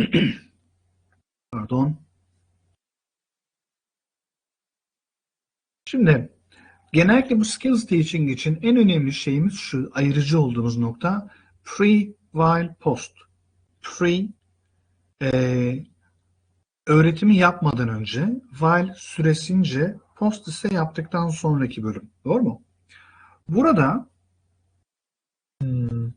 Pardon. Şimdi genellikle bu skills teaching için en önemli şeyimiz şu ayırıcı olduğumuz nokta pre, while, post. Pre e, öğretimi yapmadan önce, while süresince, post ise yaptıktan sonraki bölüm. Doğru mu? Burada hmm,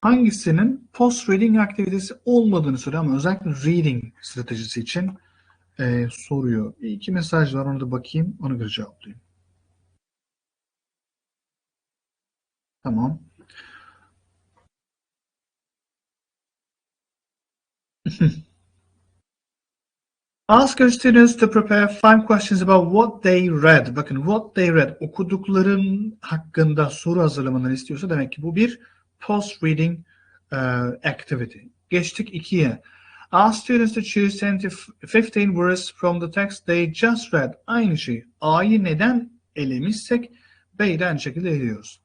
hangisinin post reading aktivitesi olmadığını söylüyor ama özellikle reading stratejisi için e, soruyor. Bir iki mesaj var ona da bakayım. Ona göre cevaplayayım. Tamam. Ask your students to prepare five questions about what they read. Bakın what they read. Okudukların hakkında soru hazırlamalarını istiyorsa demek ki bu bir post-reading uh, activity. Geçtik ikiye. Ask students to choose 10 to 15 words from the text they just read. Aynı şey. A'yı neden elemişsek B'yi de aynı şekilde eliyoruz.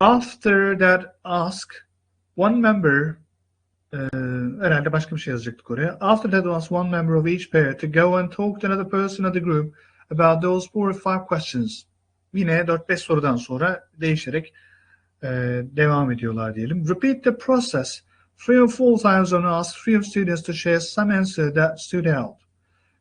After that ask one member ee, herhalde başka bir şey yazacaktık oraya. After that was one member of each pair to go and talk to another person of the group about those four or five questions. Yine 4-5 sorudan sonra değişerek e, devam ediyorlar diyelim. Repeat the process three or four times and ask three of students to share some answer that stood out.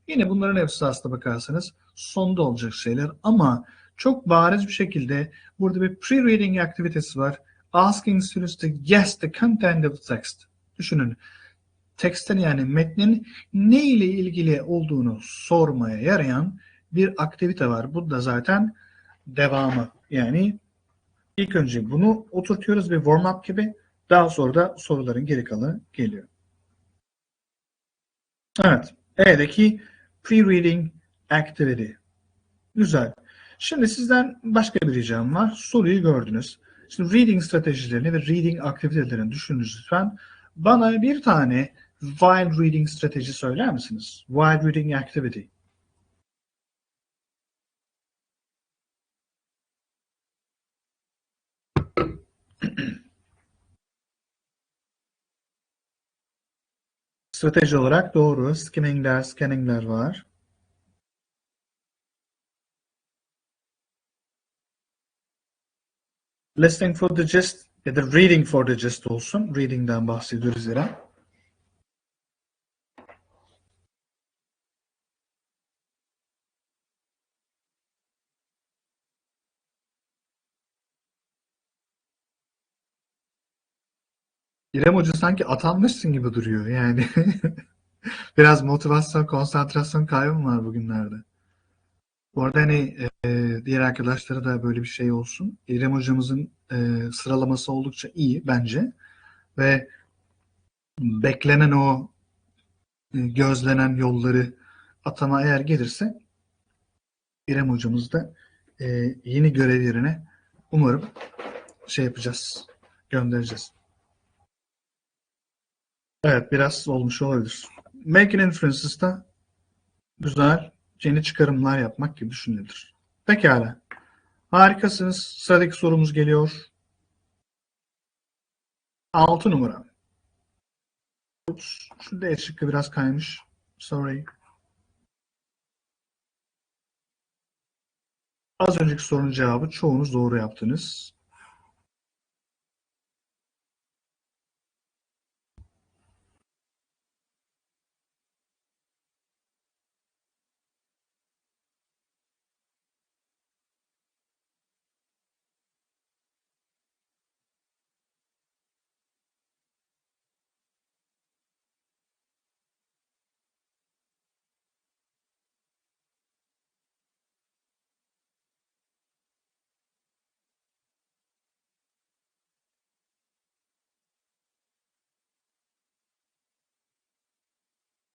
Yine bunların hepsi aslında bakarsanız sonda olacak şeyler ama çok bariz bir şekilde burada bir pre-reading aktivitesi var. Asking students to guess the content of the text. Düşünün. Teksten yani metnin ne ile ilgili olduğunu sormaya yarayan bir aktivite var. Bu da zaten devamı. Yani ilk önce bunu oturtuyoruz bir warm-up gibi. Daha sonra da soruların geri kalanı geliyor. Evet. E'deki pre-reading activity. Güzel. Şimdi sizden başka bir ricam var. Soruyu gördünüz. Şimdi reading stratejilerini ve reading aktivitelerini düşününüz lütfen. Bana bir tane while reading strateji söyler misiniz? While reading activity. Strateji olarak doğru. Skimmingler, scanningler var. Listening for the gist ya da reading for the gist olsun. Reading'den bahsediyoruz İrem. İrem Hoca sanki atanmışsın gibi duruyor yani. Biraz motivasyon, konsantrasyon kaybım var bugünlerde. Bu arada hani e, diğer arkadaşlara da böyle bir şey olsun. İrem hocamızın e, sıralaması oldukça iyi bence. Ve beklenen o e, gözlenen yolları atama eğer gelirse İrem hocamız da e, yeni görev yerine umarım şey yapacağız, göndereceğiz. Evet, biraz olmuş olabilir. Making inferences da güzel yeni çıkarımlar yapmak gibi düşünülür. Pekala. Harikasınız. Sıradaki sorumuz geliyor. 6 numara. Ups, şu D şıkkı biraz kaymış. Sorry. Az önceki sorunun cevabı çoğunuz doğru yaptınız.